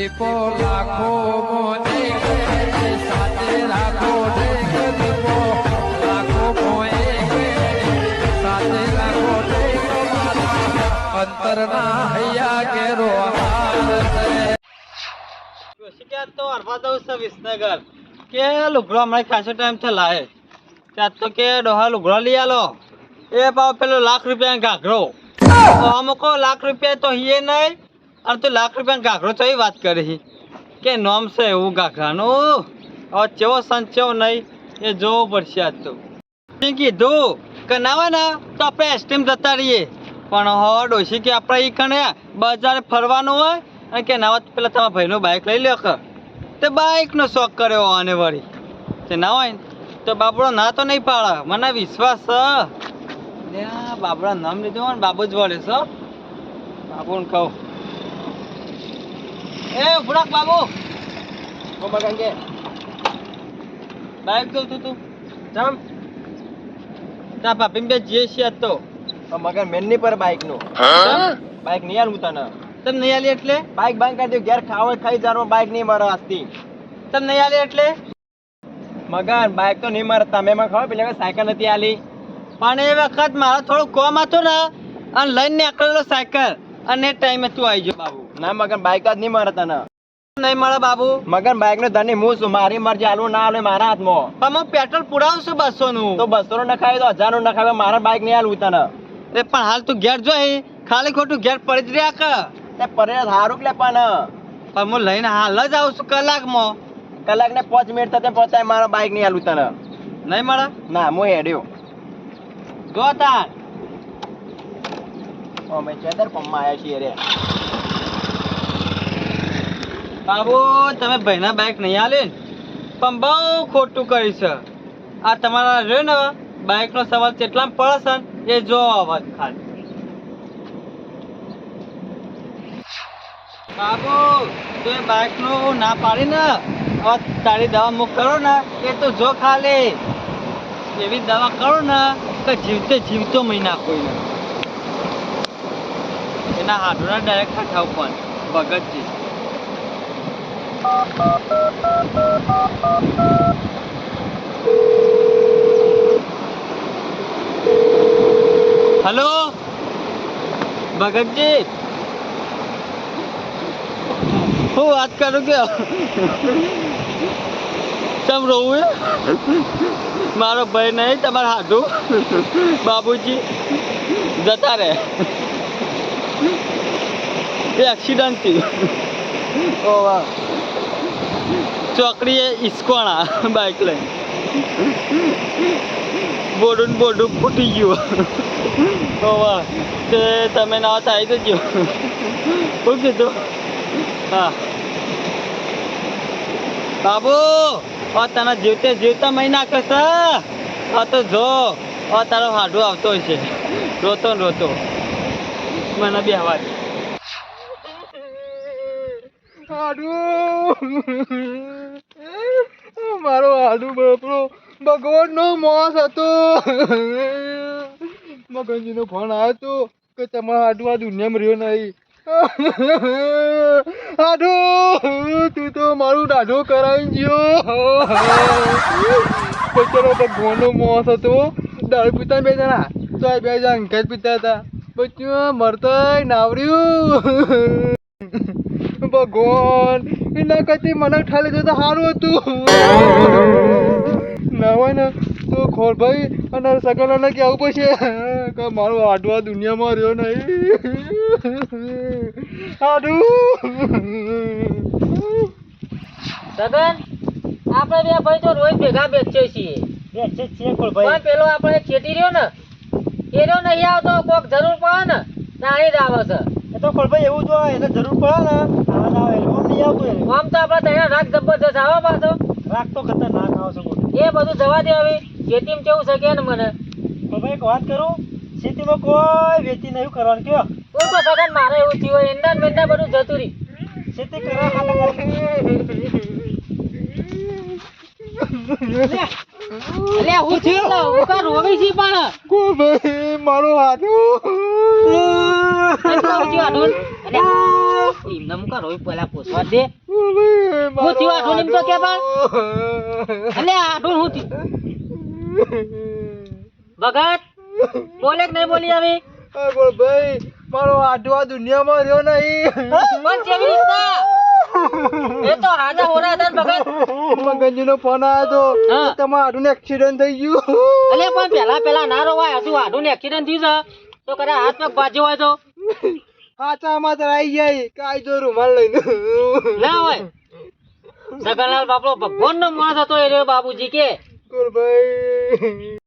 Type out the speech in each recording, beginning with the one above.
દીપો લાખો સાથે રાખો લાખો સાથે રાખો અંતરના હૈયા કેરો તો હરવા દઉં છે વિસનગર. કે લુગડો હમણાં ખાસો ટાઈમથી લાવે ત્યાં તો કે ડોહા લુગડો લઈ આલો. એ પાવ પેલો લાખ રૂપિયા ઘાઘરો. અમુક લાખ રૂપિયા તો હિયે નહીં. અને તું લાખ રૂપિયા ઘાઘરો તો વાત કરી કે નોમ છે એવું ઘાઘરાનું? હવે ચેવો સંચેવો નહીં, એ જોવું પડશે આજ તો. કીધું કે ના તો આપણે એસટીમ જતા રહીએ. પણ હો, ડોશી, કે આપણે ઈ કણે બજાર ફરવાનું હોય અને કે ના હોય પેલા તમારા ભાઈનું બાઇક લઈ લ્યો કે. તે બાઇકનો શોખ કર્યો આને વળી. તે ના હોય તો બાબડો ના તો નહીં પાડે. મને વિશ્વાસ છે. લે બાબડા નામ લીધું ને બાબુ જ વળે છે. બાબુને કહું. એ ઉભરાક બાબુ. બાઈક જોઉં તું તું. ચમ? તા ભાભી બે જે છે તો. મગર મેનની પર બાઈકનું? બાઈક નહીં આલું તને. તમ નહીં આલી એટલે? બાઈક બંધ કરી દઉં ઘેર ખાવા ખાઈ જારો બાઈક નહીં મારો આસ્તી તમ નહીં આલી એટલે? મગન બાઈક તો નહીં મારે તમે મને ખબર પેલા સાયકલ નથી આલી પણ એ વખત મારો થોડું કોમ હતું ને અને લઈને નીકળેલો સાયકલ અને ટાઈમે તું આવી ગયો બાબુ. ના મગન બાઈક જ નહીં મારે તને. નહીં મળે બાબુ. મગન બાઈક નો ધની હું છું. મારી મરજી આલું ના આલું મારા હાથમાં. પણ હું પેટ્રોલ પુરાવું છું બસો નું તો બસો નું નખાવે તો હજારનું નખાવે મારા બાઈક નહીં આલું તને. એ પણ હાલ તું ઘેર જોઈ ખાલી ખોટું ઘેર પડી જ રહ્યા કર. તે પડે સારું લે પણ? પણ હું લઈને હાલ જ આવું છું કલાકમાં. કલાક ને પાંચ મિનિટ થતા પહોંચાય મારા બાઈક નહીં આલું તને. નહીં મળે? ના હું હેડ્યો. જો તાર. અમે ચેતર પંપમાં આવ્યા છીએ રે. બાબુ, તમે ભાઈના બાઇક નહીં આલે ને પણ બહુ ખોટું કરી છે. આ તમારા રહ્યો ને બાઇકનો સવાલ કેટલા પડશે એ જો અવાજ ખાલી. બાબુ તું એ બાઇકનું ના પાડી ને તારી દવા મુક કરો ને, એ તો જો ખાલી. એવી દવા કરો ને કે જીવતે જીવતો મહી નાખો એના હાથોના ડાયરેક્ટ ખાવ પણ ભગતજી. હલો ભગતજી હું વાત કરું કે તમ રોવું હે? મારો ભાઈ નહીં તમારા હાથું બાબુજી જતા રહે એ એક્સિડન્ટ થયું ઓ વાહ ચોકડીએ ઈસ્કોણા બાઇક લઈ બોડું બોડું ફૂટી ગયું. હોવા તે તમે ના થાય તો જો શું કીધું? હા. બાબુ, આ તને જીવતે જીવતા મહી નાખે આ તો જો, આ તારો હાડું આવતો છે. રોતો ને રોતો. મને બે હવા દે. મારો આડુ બાપરો. ભગવાનનો મોસ હતો. મગનજીનો ફોન આવ્યો હતો કે તમારા આડુ આ દુનિયામાં રહ્યો નહીં. આડુ તું તો મારું દાઢો કરાવી ગયો. બચારો ભગવાનનો મોસ હતો. દાળ પીતા બે જણા. તો બે જણા અંકાજ પીતા હતા. બચ્યું, મરતા નાવર્યું ભગવાન એના કરતી મને ઠાલી દે તો સારું હતું. ના હોય ને તો ખોરભાઈ અને સગનને કહેવું પડશે. કે મારો આડવા દુનિયામાં રહ્યો નહીં. આડું. સગન આપણે બે ભાઈ તો રોજ ભેગા બેસીએ છીએ. જ છીએ પણ ખોલભાઈ. પેલો આપણે ખેતી રહ્યો ને એ રહ્યો નહીં આવતો કોક જરૂર પડે ને નાની જ આવે છે. એ તો ખોલભાઈ એવું જો એને જરૂર પડે ને આવા ના આવે એમાં નહીં આવતું એને. આમ તો આપણે ત્યાં રાગ જબરજસ્ત આવો પાછો. રાગ તો ખતરનાક આવો છે એ બધું જવા દે હવે. ચેતીમાં કેવું છે કે ને મને. ખોલભાઈ એક વાત કરું ખેતીમાં કોઈ વેચી નહીં કરવાનું કયો? હું તો સગન મારે એવું થયું હોય. એંડા મેંડા બધું જતું રહી. ખેતી કરવા કરે. લે, હું થયું હું તો રોવી છી પણ. ભાઈ મારો હાથો. એટલો હું થયું આઢું? એટલે એમને હું કાં રોવી પહેલા પૂછવા દે. હું થયું આઢું એમ તો કે પણ. અલે આઢું હું થયું ભગત બોલે કે નહીં બોલી આવી ભાઈ મારો આડો આ દુનિયામાં રહ્યો નહીં. પણ જેવી રીતના. એ તો રાજા હોરા હતા ભગત. મગનજી નો ફોન આવ્યો. તો તમારા હાથું એક્સિડન્ટ થઈ ગયું. અલે પણ પેલા પેલા ના રોવાય હજુ આઢું એક્સિડન્ટ થયું છે. તો કદાચ હાથ પગ બાજુ હોય તો. હાચામાં તો આવી જાય જો રૂમાલ લઈને. ના હોય. સગનલાલ બાપડો ભગવાન નો માણસ હતો એ બાબુજી કે. કુલભાઈ.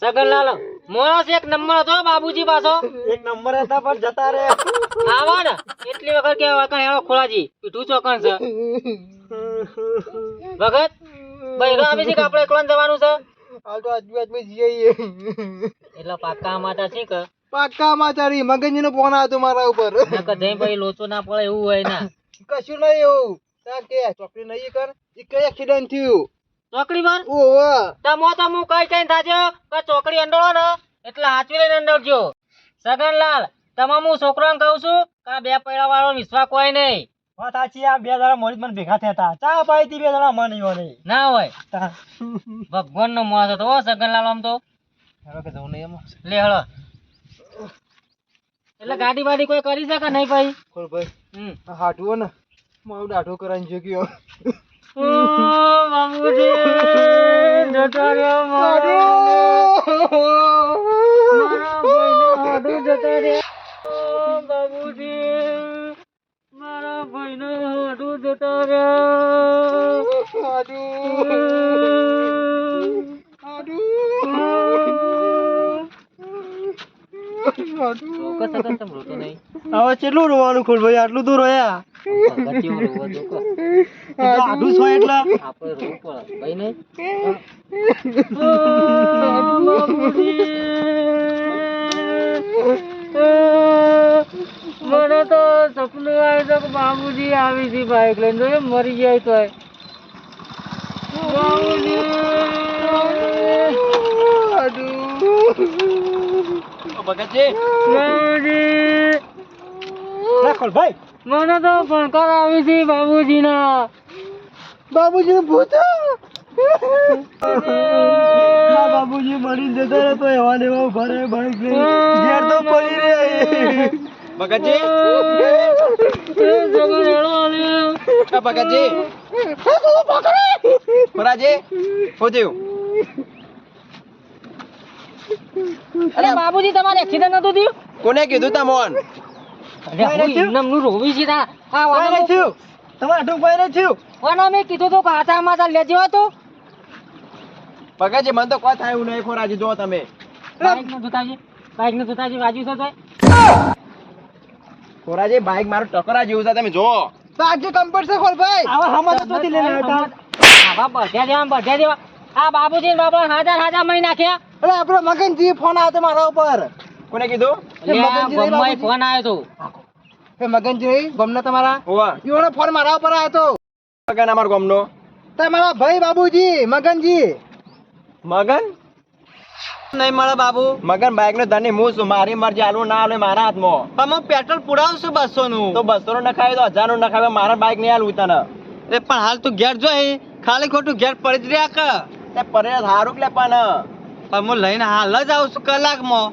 સગનલાલ માણસ એક નંબર હતો બાબુજી પાછો. એક નંબર હતા પણ જતા રે આવા ને એટલી વખત કે વખત હેળો ખોલાજી પીઠું ચોકણ છે. વખત ભાઈ આવી છે કે આપણે એકલા જવાનું છે? હાલ તો આજુબાજુ જઈએ એટલે પાક્કા માતા છે કે? પાક્કા માચારી મગજ નો ફોન આવ્યો મારા ઉપર. નકર જઈ ભાઈ લોચો ના પડે એવું હોય ના. કશું નહીં એવું. કે ચોકડી નહીં કર. એક એક્સિડન્ટ થયું? ચોકડી માં ઓહો. તમો તો હું કઈ કઈ થાજો કે ચોકડી અંડોળો ને એટલે હાચવી લઈને અંડોળજો. સગનલાલ તમામ હું છોકરાને કહું છું કે બે પૈડા વાળો વિશ્વાસ કોઈ નહીં. વાત સાચી આ બે જણા મોડી મને ભેગા થયા હતા. ચા પાઈ તી બે જણા મને યો નહીં. ના હોય. ભગવાન નો માણસ હતો હો સગનલાલ આમ તો. હવે કે જવું નહીં એમાં. લે હળો. એટલે ગાડી વાડી કોઈ કરી શકે નહીં ભાઈ? ખોલ ભાઈ. હાટવો ને. મારું દાઢો કરાઈને જોગ્યો ઓ બાબુજી જતો રહ્યો મારો મારા ભાઈનો હાડું જતો રહ્યો. બાબુજી મારા ભાઈનો હાડું. જતો રહ્યો સગન તમ રોતો નહીં હવે કેટલું રોવાનું ખોલ ભાઈ? આટલું દૂર રોયા. છો એટલે ભાઈ નહીં મને તો સપનું આવ્યું તો કે બાબુજી આવી છે બાઈક લઈને. જોઈએ મરી જાય તો ભગતજી ભાઈ. મને તો ભણકાર આવી છે બાબુજીના. બાબુજી ભૂત. બાબુજી મરી જતા રહે તો એવા ને એવા ભરે ઘેર તો પડી રે ભગતજી. ભગતજી. ખોરાજી શું થયું અરે બાબુજી તમારે એક્સિડન્ટ નતું થયું? કોને કીધું તમોન અરે હું એમનેમનું રોવી છે તા. આ વાનો થયું? તમારે આટલું કોઈ નહીં થયું? વાનો મેં કીધું તો કે હાથામાં લેજો હતું ભગતજી મને તો કોઈ થાય એવું નહીં ખોરાજી જો તમે. બાઈકનું જોતાજી બાઈકનું જોતાજી વાજુ છે ખોરાજી બાઈક મારું ટકરા જેવું છે તમે જો બાઈક જે કમ્પર્ટ ખોલ ભાઈ આવા હમા તો ચોથી લઈને આવા બધ્યા દેવા બધ્યા દેવા. આ બાબુજી ને બાપા હાજર હાજર મહી નાખ્યા. અરે આપણો મગનજી ફોન આવ્યો મારા ઉપર. કોને કીધું? ગમમાં ફોન આવ્યો તો. એ મગનજી ગમનો તમારા? ઓવા ઈઓનો ફોન મારા ઉપર આવ્યો તો. મગન અમાર ગામનો. તમારા ભાઈ બાબુજી મગનજી. મગન? નહીં મળે બાબુ. મગન બાઈક નો ધની હું છું મારી મરજી આલુ ના આલે મારા હાથમાં. પણ હું પેટ્રોલ પુરાવું બસો નું તો બસો નું નખાવે તો હજારનું નખાવે મારા બાઈક નહીં આલવું તને. એ પણ હાલ તું ઘેર જો ખાલી ખોટું ઘેર પડી જ રહ્યા કે તે પરે સારું કે પણ? પણ હું લઈને હાલ જ આવું છું કલાકમાં.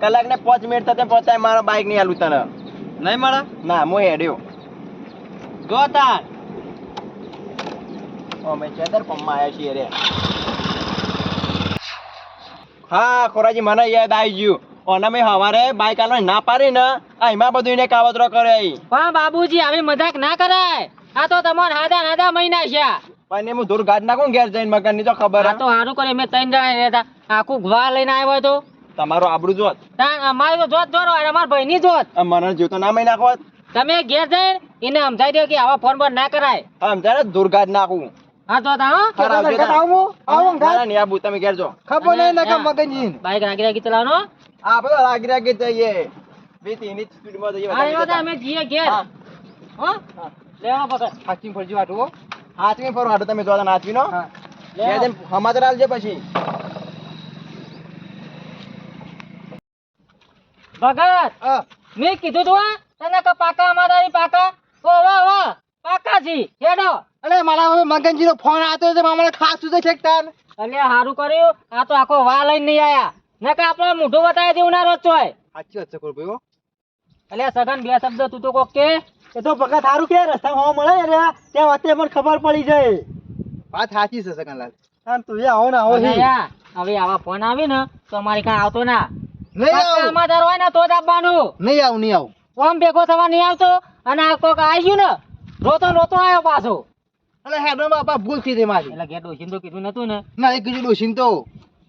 કલાક ને પાંચ મિનિટ થતા પહોંચાય મારા બાઈક નહીં હાલું તને. નહીં મળે? ના હું હેડ્યો. જો તાર. અમે ચેતર પમ્મા આવ્યા છીએ રે. હા ખોરાજી મને યાદ આવી ગયું. ઓને મેં હવારે બાઈક આલો ના પાડી ને એમાં બધું એને કાવતરો કરે હા બાબુજી આવી મજાક ના કરાય. આ તો તમારા હાદા હાદા મહિના નાખ્યા પણ હું દૂર ગાડી નાખું ઘેર જઈને મગનની તો ખબર આ તો સારું કરે મેં ત્રણ જણા રહેતા. આખું ગવા લઈને આવ્યો તો તમારો આબરૂ જોત. અમારે તો જોત જોરો અમાર ભાઈ ની જોત મને જીવ તો ના મહી નાખો તમે ઘેર જઈને એને સમજાઈ દો કે આવા ફોન પર ના કરાય. આમ ત્યારે દૂર ગાડી નાખું. હા તો તા હો. ખરા આવજો તા. ના, ના, આબુ તમે ઘેર જો. ખબર નહીં નકા. મગનજી. બાઈક રાગી રાગી ચલાવનો આ બધો રાગી રાગી જઈએ વીસ એની સ્પીડમાં જઈએ. હા એવા તો અમે જઈએ ઘેર. હા. લેવા પકડ. હાચી ફરજી વાટવો હાથવી ફરો હાડો તમે જોતા નાચવી નો. સમાચાર આલજે પછી. ભગત મેં કીધું તું તને કે પાકા અમારી પાકા? ઓ વાહ વાહ પાકા છી હેડો. અરે મારા હવે મગનજી નો ફોન આવતો તો મારે ખાસું તો છેક તાન અલ્યા હારું કર્યું. આ તો આખો વા લઈને નહીં આયા. નકા આપણે મોઢું બતાવી દેવું ના રોજ ચોય. સાચી વાત છે કોરભાઈ અલ્યા સગન બે શબ્દ તું તો કોક કે. એ તો ભગત સારું કે રસ્તા હોવા મળે ને ત્યાં વાતે પણ ખબર પડી જાય. વાત સાચી છે સગનલાલ હા તું એ આવો ને આવો હવે આવા ફોન આવી ને તો અમારી કાંઈ આવતો ના. નહીં આવું. હોય ને તો જ આપવાનું. નહીં આવું નહીં આવું. ઓમ ભેગો થવા નહીં આવતો અને આ કોક આવ્યું ને રોતો રોતો આવ્યો પાછો. અરે હેડો બાપા ભૂલ થઈ ગઈ મારી. એટલે ઘેર ડોશીને તો કીધું નતું ને. ના એ કીધું ડોશીને તો.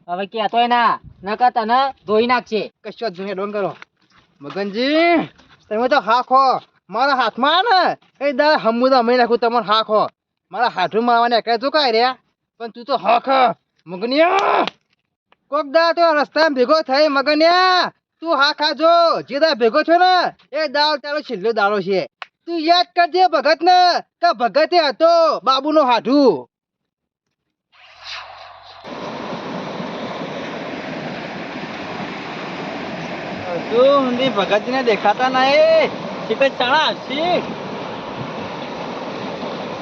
હવે કહેતોય ના. નકર તને ધોઈ નાખશે. કશો જ હેડો કરો. મગનજી તમે તો હા ખો મારા હાથમાં ને એ દાડા હમુદા મહી નાખું તમારો હા. ખો મારા હાથું મારવાને એકલા તો રહ્યા. પણ તું તો હા, મગનિયા. કોક દા તો રસ્તામાં ભેગો થઈ મગનિયા. તું હા ખાજો જે દા ભેગો છો ને, એ દાળ તારો છેલ્લો દાળો છે. તું યાદ કરજે ભગત ને કે ભગતે હતો બાબુનો હાથું તું ઊંધી ભગતજીને દેખાતા નહીં. શીખે ચણા શીખ.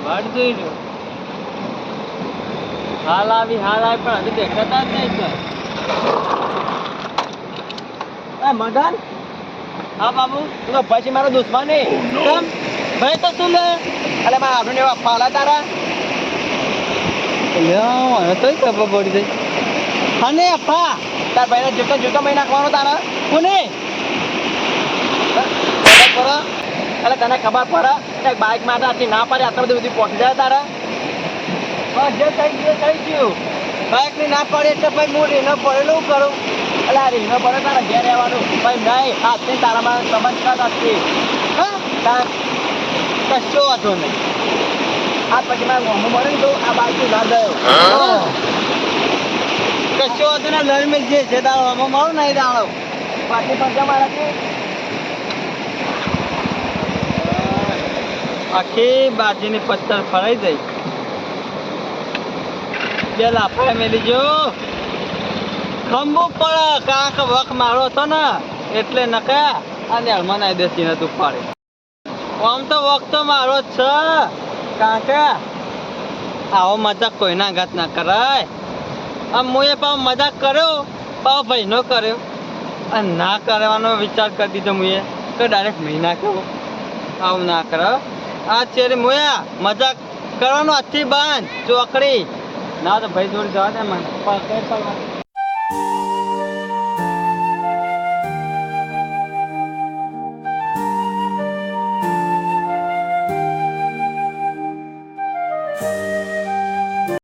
વાટ જોઈ લો હાલ આવી હાલ આવી પણ હજી દેખાતા જ નહીં સર મદન? હા બાબુ? તું તો પછી મારો દુશ્મન નહીં કેમ? ભાઈ તો શું લે? અરે મારા હાથું એવા પાલા તારા. મને તો ખબર પડી ગઈ હા અપ્પા તાર ભાઈને જૂતો જૂતો મહી નાખવાનો તારા. કોને? પડે એટલે તને ખબર પડે કે બાઇક માટે આટલી ના પડે આટલા બધું બધું પહોંચી જાય તારે. બસ જે થઈ ગયું થઈ ગયું. બાઇકની ના પડે એટલે ભાઈ હું રીનો પડેલું કરું? એટલે આ રીંગણો પડે તારા ઘેર રહેવાનું. ભાઈ નહીં આજથી તારામાં સંબંધ કર આજથી હા? તાર કશો વાંધો નહીં. આ પછી મારે મોંઘું મળે ને તો આ બાઇક ના ગયો કશો વાંધો ને લઈ મેં જે છે તારો આમાં મળો નહીં દાડો. બાકી પણ મારા આખી બાજીની પથ્થર ફરાઈ જઈ બે લાફા મેલી જો. ખંભુ પડે, કાંક વખ મારો હતો ને, એટલે નકા અને હળમાં દેશી નતું પાડે. આમ તો વખ તો મારો જ છે, કાંકા. આવો મજાક કોઈના ઘાત ના કરાય. આમ મુએ પાવ મજાક કર્યો, પાવ ભાઈનો કર્યો. અને ના કરવાનો વિચાર કરી દીધો મુએ કે ડાયરેક્ટ મહિના કહું આવું ના કર. આ ચેરી મોયા, મજાક કરવાનો, હાથથી બાંધ, ચોકડી. ના તો ભાઈ જોડે જવા દે મને.